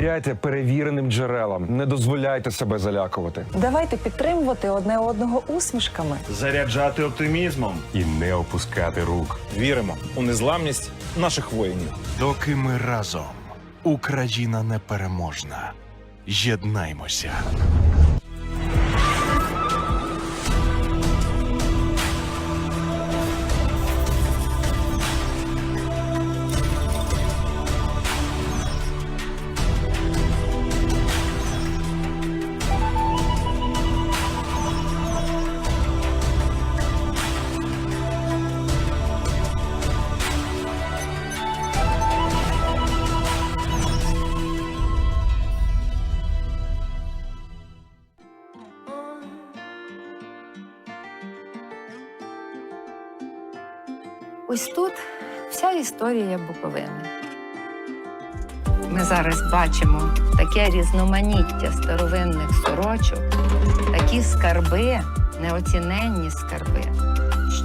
Довіряйте перевіреним джерелам, не дозволяйте себе залякувати. Давайте підтримувати одне одного усмішками. заряджати оптимізмом. і не опускати рук. Віримо у незламність наших воїнів. Доки ми разом, Україна непереможна. Єднаймося. Ось тут вся історія Буковини. Ми зараз бачимо таке різноманіття старовинних сорочок, такі скарби, неоціненні скарби,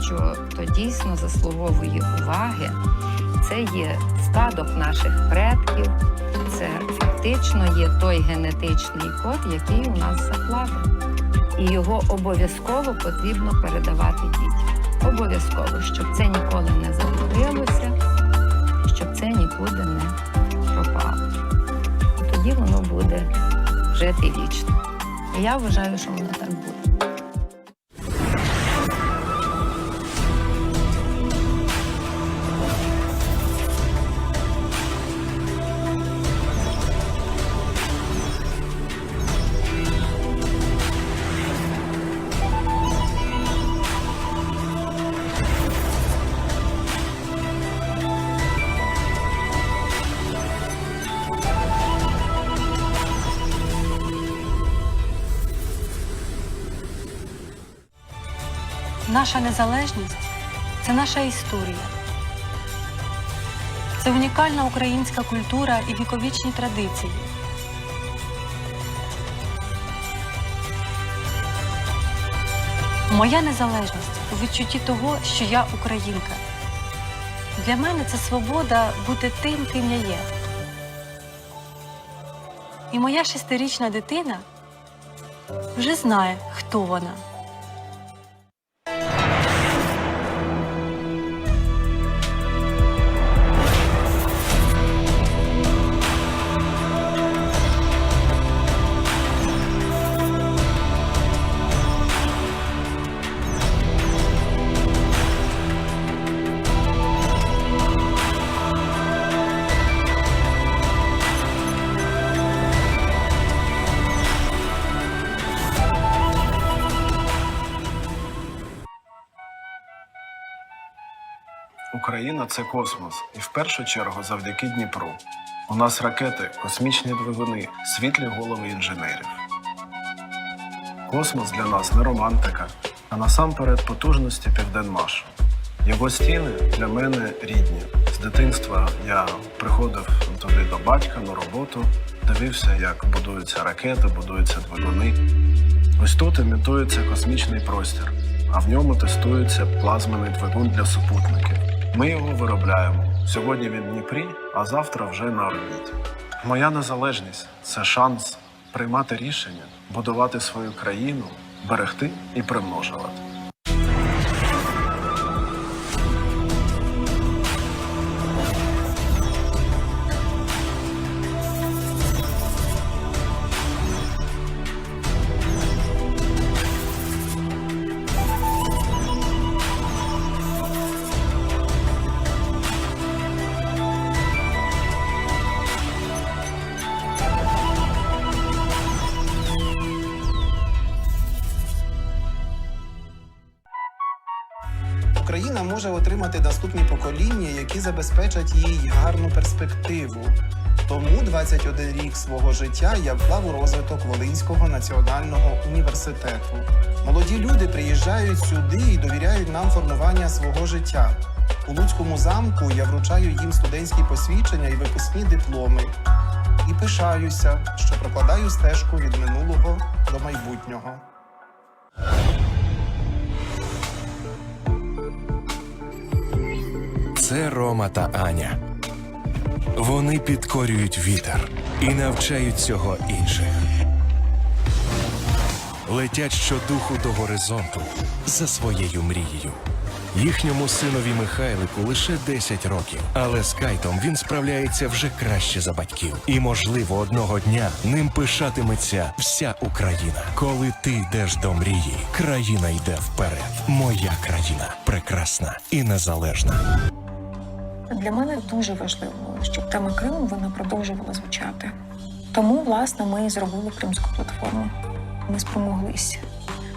що то дійсно заслуговує уваги. Це є спадок наших предків, це фактично є той генетичний код, який у нас закладений. І його обов'язково потрібно передавати дітям. Обов'язково, щоб це ніколи не загубилося, щоб це нікуди не пропало. Тоді воно буде жити вічно. Я вважаю, що воно так буде. Наша незалежність це наша історія. Це унікальна українська культура і віковічні традиції. Моя незалежність у відчутті того, що я українка. Для мене це свобода бути тим, ким я є. І моя шестирічна дитина вже знає, хто вона. Україна це космос, і в першу чергу завдяки Дніпру. У нас ракети, космічні двигуни, світлі голови інженерів. Космос для нас не романтика, а насамперед потужності Південмашу. Його стіни для мене рідні. З дитинства я приходив туди до батька на роботу, дивився, як будуються ракети, будуються двигуни. Ось тут імітується космічний простір, а в ньому тестується плазмений двигун для супутників. Ми його виробляємо. Сьогодні він в Дніпрі, а завтра вже на орбіті. Моя незалежність це шанс приймати рішення, будувати свою країну, берегти і примножувати. Які забезпечать їй гарну перспективу. Тому 21 рік свого життя я вклав у розвиток Волинського національного університету. Молоді люди приїжджають сюди і довіряють нам формування свого життя. У Луцькому замку я вручаю їм студентські посвідчення і випускні дипломи. І пишаюся, що прокладаю стежку від минулого до майбутнього. Це Рома та Аня. Вони підкорюють вітер і навчають цього інших. Летять щодуху до горизонту за своєю мрією. Їхньому синові Михайлику лише 10 років, але з кайтом він справляється вже краще за батьків. І, можливо, одного дня ним пишатиметься вся Україна. Коли ти йдеш до мрії, країна йде вперед. Моя країна прекрасна і незалежна. Для мене дуже важливо, щоб тема Криму вона продовжувала звучати. Тому, власне, ми і зробили кримську платформу. Ми спромоглися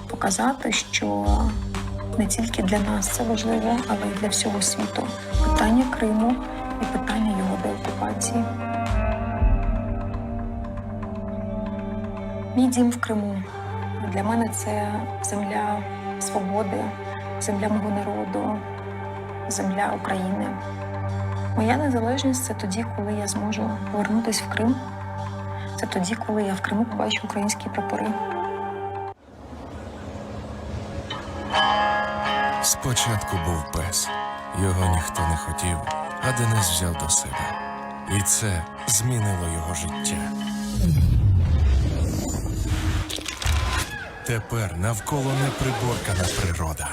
показати, що не тільки для нас це важливо, але й для всього світу. Питання Криму і питання його деокупації. Мій дім в Криму. Для мене це земля свободи, земля мого народу, земля України. Моя незалежність це тоді, коли я зможу повернутися в Крим. Це тоді, коли я в Криму побачу українські прапори. Спочатку був пес, його ніхто не хотів, а Денис взяв до себе. І це змінило його життя. Тепер навколо неприборкана природа.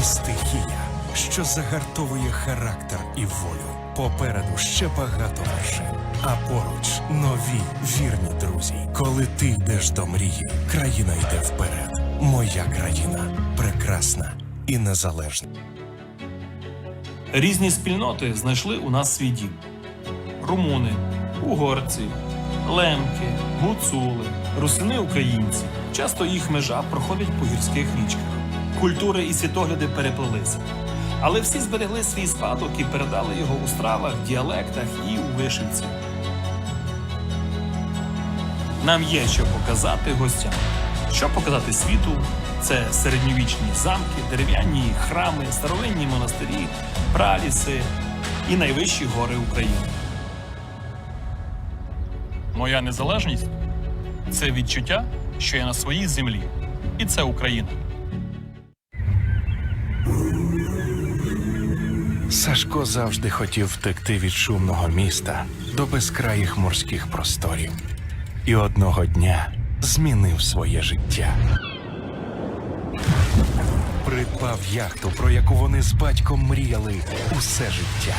І стихія, що загартовує характер і волю. Попереду ще багато вершин, а поруч нові вірні друзі. Коли ти йдеш до мрії, країна йде вперед. Моя країна прекрасна і незалежна. Різні спільноти знайшли у нас свій дім: румуни, угорці, лемки, гуцули, русини українці. Часто їх межа проходить по гірських річках. Культури і світогляди переплелися. Але всі зберегли свій спадок і передали його у стравах, діалектах і у вишивці. Нам є що показати гостям. Що показати світу? Це середньовічні замки, дерев'яні храми, старовинні монастирі, праліси і найвищі гори України. Моя незалежність це відчуття, що я на своїй землі, і це Україна. Сашко завжди хотів втекти від шумного міста до безкраїх морських просторів. І одного дня змінив своє життя. Придбав яхту, про яку вони з батьком мріяли усе життя.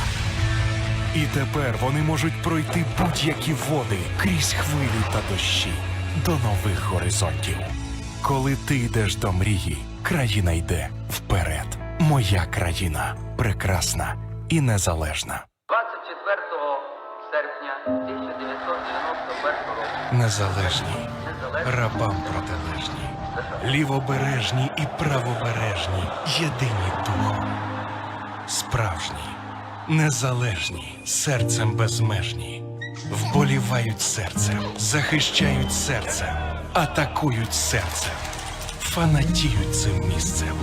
І тепер вони можуть пройти будь-які води крізь хвилі та дощі до нових горизонтів. Коли ти йдеш до мрії, країна йде вперед. Моя країна прекрасна і незалежна. 24 серпня 1991 року. Незалежні, рабам протилежні, лівобережні і правобережні, єдині духом. Справжні, незалежні, серцем безмежні, вболівають серцем, захищають серцем, атакують серцем, фанатіють цим місцем.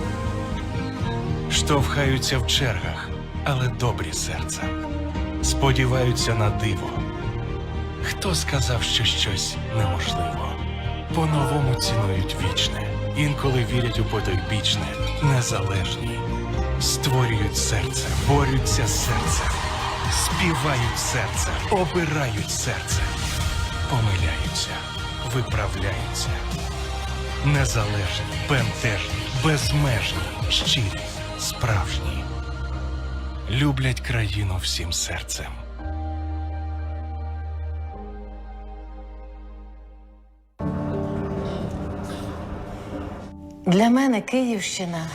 Штовхаються в чергах, але добрі серцем. Сподіваються на диво. Хто сказав, що щось неможливо? По-новому цінують вічне, інколи вірять у потойбічне, незалежні, створюють серце, борються серцем, співають серце, обирають серце, помиляються, виправляються. Незалежні, бентежні, безмежні, щирі, справжні. Люблять країну всім серцем. Для мене Київщина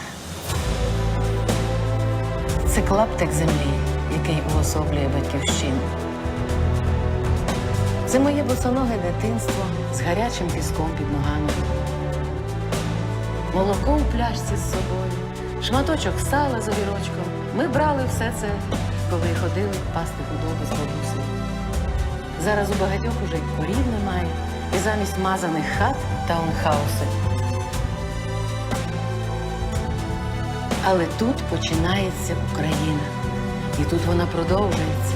це клаптик землі, який уособлює батьківщину. Це моє босоноге дитинство з гарячим піском під ногами. Молоко у пляшці з собою, шматочок сала з огірочком. Ми брали все це, коли ходили пасти худобу з бабусею. Зараз у багатьох уже й корів немає, і замість мазаних хат таунхауси. Але тут починається Україна, і тут вона продовжується.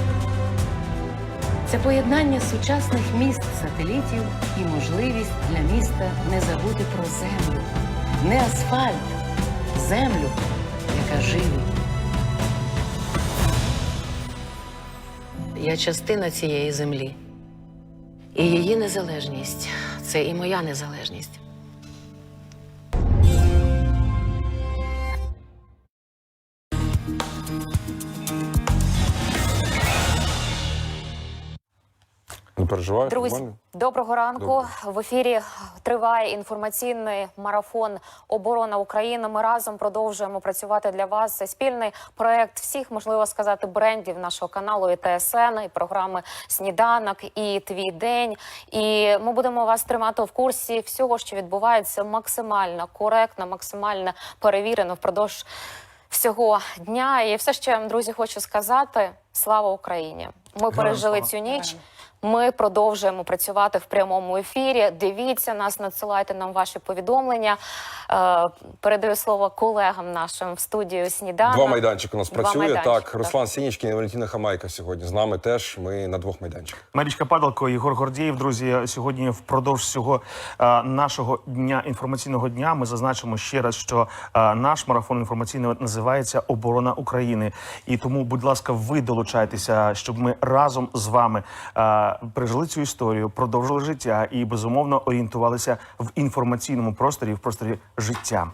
Це поєднання сучасних міст сателітів і можливість для міста не забути про землю, не асфальт, землю, яка живі. Я частина цієї землі. І її незалежність це і моя незалежність. Не переживай. Друзі, нормально? доброго ранку. В ефірі триває інформаційний марафон Оборона України. Ми разом продовжуємо працювати для вас. Це спільний проект всіх, можливо сказати, брендів нашого каналу і ТСН, і програми Сніданок, і Твій день. І ми будемо вас тримати в курсі всього, що відбувається максимально коректно, максимально перевірено впродовж всього дня. І все, що я вам, друзі, хочу сказати: слава Україні! Ми пережили цю ніч. Ми продовжуємо працювати в прямому ефірі. Дивіться нас, надсилайте нам ваші повідомлення. Е, передаю слово колегам нашим в студію сніданок. Два майданчики у нас Два працює. майданчики, Так, Руслан Сінічкін і Валентина Хамайка сьогодні з нами теж. Ми на двох майданчиках. Марічка Падалко, Єгор Гордієв. Друзі, сьогодні впродовж цього е, нашого дня інформаційного дня ми зазначимо ще раз, що е, наш марафон інформаційний називається Оборона України. І тому, будь ласка, ви долучайтеся, щоб ми разом з вами пережили цю історію, продовжили життя і безумовно орієнтувалися в інформаційному просторі, в просторі життя.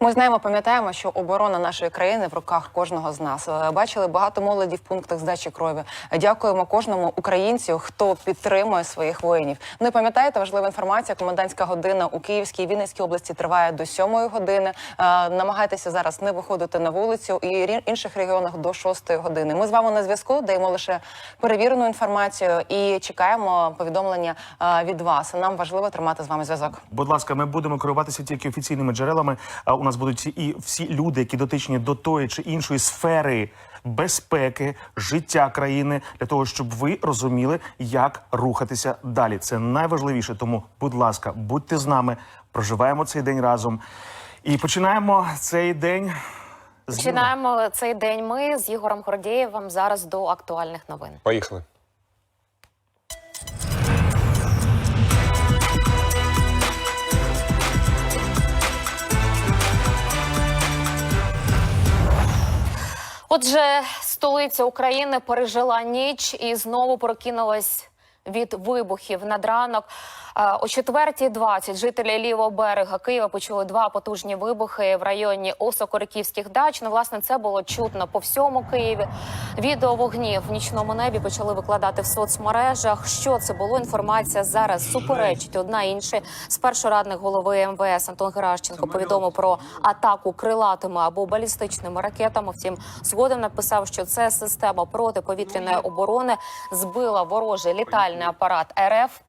Ми знаємо, пам'ятаємо, що оборона нашої країни в руках кожного з нас. Е, Бачили багато молоді в пунктах здачі крові. Дякуємо кожному українцю, хто підтримує своїх воїнів. Ну і пам'ятаєте, важлива інформація. Комендантська година у Київській Вінницькій області триває до сьомої години. Е, Намагайтеся зараз не виходити на вулицю і рі- інших регіонах до шостої години. Ми з вами на зв'язку, даємо лише перевірену інформацію і чекаємо повідомлення е, від вас. Нам важливо тримати з вами зв'язок. Будь ласка, ми будемо керуватися тільки офіційними джерелами. У нас будуть і всі люди, які дотичні до тої чи іншої сфери безпеки, життя країни, для того, щоб ви розуміли, як рухатися далі. Це найважливіше. Тому, будь ласка, будьте з нами, проживаємо цей день разом і починаємо цей день. з Починаємо цей день. Ми з Ігорем Гордєєвим зараз до актуальних новин. Поїхали. Отже, столиця України пережила ніч і знову прокинулась від вибухів над ранок. Е, О 4.20 жителі лівого берега Києва почули два потужні вибухи в районі Осокориківських дач. Ну, власне, це було чутно по всьому Києві. Відео вогнів в нічному небі почали викладати в соцмережах. Що це було? Інформація зараз суперечить одна іншій. Спершу радник голови МВС Антон Геращенко повідомив про атаку крилатими або балістичними ракетами. Втім, згодом написав, що це система протиповітряної оборони збила ворожий літальний апарат РФ